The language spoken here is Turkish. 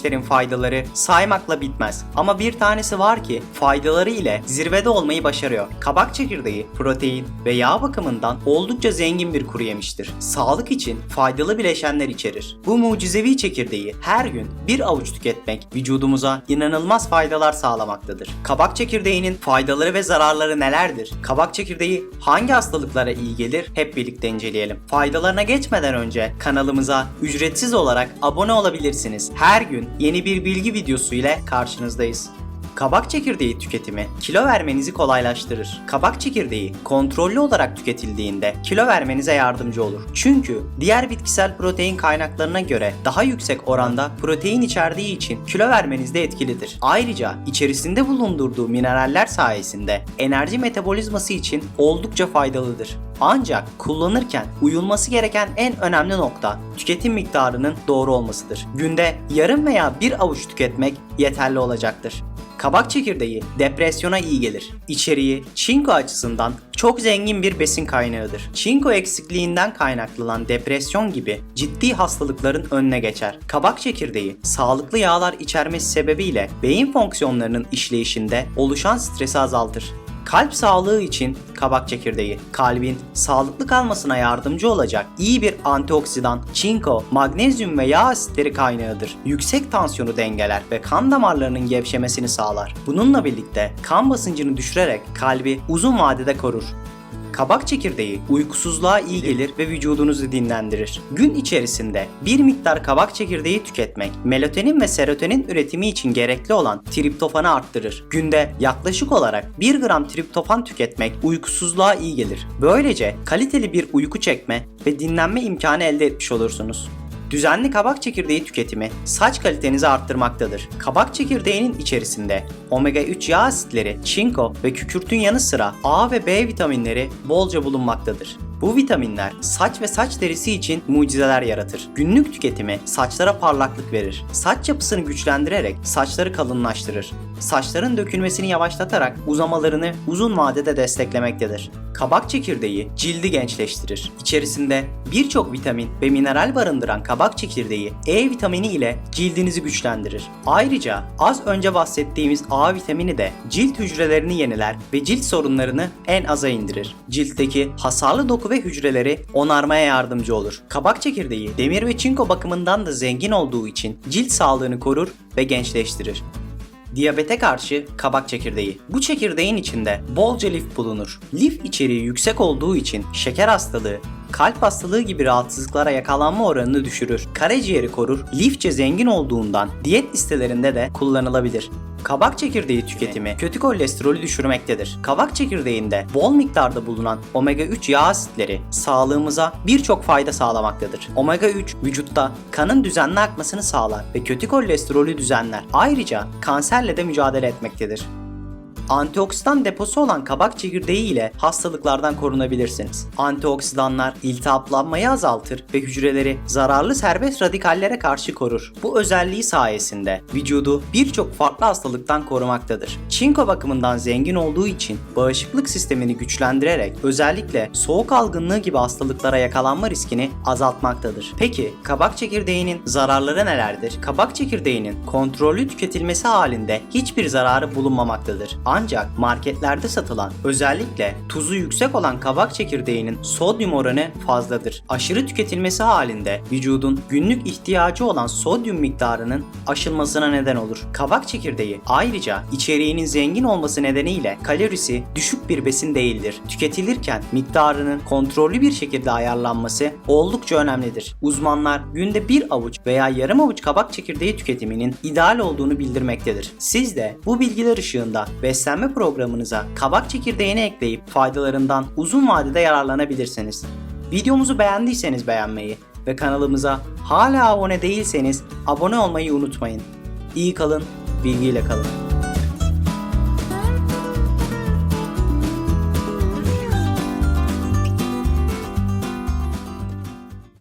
yetişmişlerin faydaları saymakla bitmez. Ama bir tanesi var ki faydaları ile zirvede olmayı başarıyor. Kabak çekirdeği protein ve yağ bakımından oldukça zengin bir kuru yemiştir. Sağlık için faydalı bileşenler içerir. Bu mucizevi çekirdeği her gün bir avuç tüketmek vücudumuza inanılmaz faydalar sağlamaktadır. Kabak çekirdeğinin faydaları ve zararları nelerdir? Kabak çekirdeği hangi hastalıklara iyi gelir? Hep birlikte inceleyelim. Faydalarına geçmeden önce kanalımıza ücretsiz olarak abone olabilirsiniz. Her gün yeni bir bilgi videosu ile karşınızdayız. Kabak çekirdeği tüketimi kilo vermenizi kolaylaştırır. Kabak çekirdeği kontrollü olarak tüketildiğinde kilo vermenize yardımcı olur. Çünkü diğer bitkisel protein kaynaklarına göre daha yüksek oranda protein içerdiği için kilo vermenizde etkilidir. Ayrıca içerisinde bulundurduğu mineraller sayesinde enerji metabolizması için oldukça faydalıdır. Ancak kullanırken uyulması gereken en önemli nokta tüketim miktarının doğru olmasıdır. Günde yarım veya bir avuç tüketmek yeterli olacaktır. Kabak çekirdeği depresyona iyi gelir. İçeriği çinko açısından çok zengin bir besin kaynağıdır. Çinko eksikliğinden kaynaklanan depresyon gibi ciddi hastalıkların önüne geçer. Kabak çekirdeği sağlıklı yağlar içermesi sebebiyle beyin fonksiyonlarının işleyişinde oluşan stresi azaltır. Kalp sağlığı için kabak çekirdeği, kalbin sağlıklı kalmasına yardımcı olacak iyi bir antioksidan, çinko, magnezyum ve yağ asitleri kaynağıdır. Yüksek tansiyonu dengeler ve kan damarlarının gevşemesini sağlar. Bununla birlikte kan basıncını düşürerek kalbi uzun vadede korur. Kabak çekirdeği uykusuzluğa iyi gelir ve vücudunuzu dinlendirir. Gün içerisinde bir miktar kabak çekirdeği tüketmek melatonin ve serotonin üretimi için gerekli olan triptofanı arttırır. Günde yaklaşık olarak 1 gram triptofan tüketmek uykusuzluğa iyi gelir. Böylece kaliteli bir uyku çekme ve dinlenme imkanı elde etmiş olursunuz. Düzenli kabak çekirdeği tüketimi saç kalitenizi arttırmaktadır. Kabak çekirdeğinin içerisinde omega 3 yağ asitleri, çinko ve kükürtün yanı sıra A ve B vitaminleri bolca bulunmaktadır. Bu vitaminler saç ve saç derisi için mucizeler yaratır. Günlük tüketimi saçlara parlaklık verir. Saç yapısını güçlendirerek saçları kalınlaştırır. Saçların dökülmesini yavaşlatarak uzamalarını uzun vadede desteklemektedir. Kabak çekirdeği cildi gençleştirir. İçerisinde birçok vitamin ve mineral barındıran kabak çekirdeği E vitamini ile cildinizi güçlendirir. Ayrıca az önce bahsettiğimiz A vitamini de cilt hücrelerini yeniler ve cilt sorunlarını en aza indirir. Ciltteki hasarlı doku ve hücreleri onarmaya yardımcı olur. Kabak çekirdeği demir ve çinko bakımından da zengin olduğu için cilt sağlığını korur ve gençleştirir. Diyabete karşı kabak çekirdeği. Bu çekirdeğin içinde bolca lif bulunur. Lif içeriği yüksek olduğu için şeker hastalığı, kalp hastalığı gibi rahatsızlıklara yakalanma oranını düşürür. Karaciğeri korur, lifçe zengin olduğundan diyet listelerinde de kullanılabilir. Kabak çekirdeği tüketimi kötü kolesterolü düşürmektedir. Kabak çekirdeğinde bol miktarda bulunan omega 3 yağ asitleri sağlığımıza birçok fayda sağlamaktadır. Omega 3 vücutta kanın düzenli akmasını sağlar ve kötü kolesterolü düzenler. Ayrıca kanserle de mücadele etmektedir. Antioksidan deposu olan kabak çekirdeği ile hastalıklardan korunabilirsiniz. Antioksidanlar iltihaplanmayı azaltır ve hücreleri zararlı serbest radikallere karşı korur. Bu özelliği sayesinde vücudu birçok farklı hastalıktan korumaktadır. Çinko bakımından zengin olduğu için bağışıklık sistemini güçlendirerek özellikle soğuk algınlığı gibi hastalıklara yakalanma riskini azaltmaktadır. Peki kabak çekirdeğinin zararları nelerdir? Kabak çekirdeğinin kontrollü tüketilmesi halinde hiçbir zararı bulunmamaktadır. Marketlerde satılan özellikle tuzu yüksek olan kabak çekirdeğinin sodyum oranı fazladır. Aşırı tüketilmesi halinde vücudun günlük ihtiyacı olan sodyum miktarının aşılmasına neden olur. Kabak çekirdeği ayrıca içeriğinin zengin olması nedeniyle kalorisi düşük bir besin değildir. Tüketilirken miktarının kontrollü bir şekilde ayarlanması oldukça önemlidir. Uzmanlar günde bir avuç veya yarım avuç kabak çekirdeği tüketiminin ideal olduğunu bildirmektedir. Siz de bu bilgiler ışığında beslenme programınıza kabak çekirdeğini ekleyip faydalarından uzun vadede yararlanabilirsiniz. Videomuzu beğendiyseniz beğenmeyi ve kanalımıza hala abone değilseniz abone olmayı unutmayın. İyi kalın, bilgiyle kalın.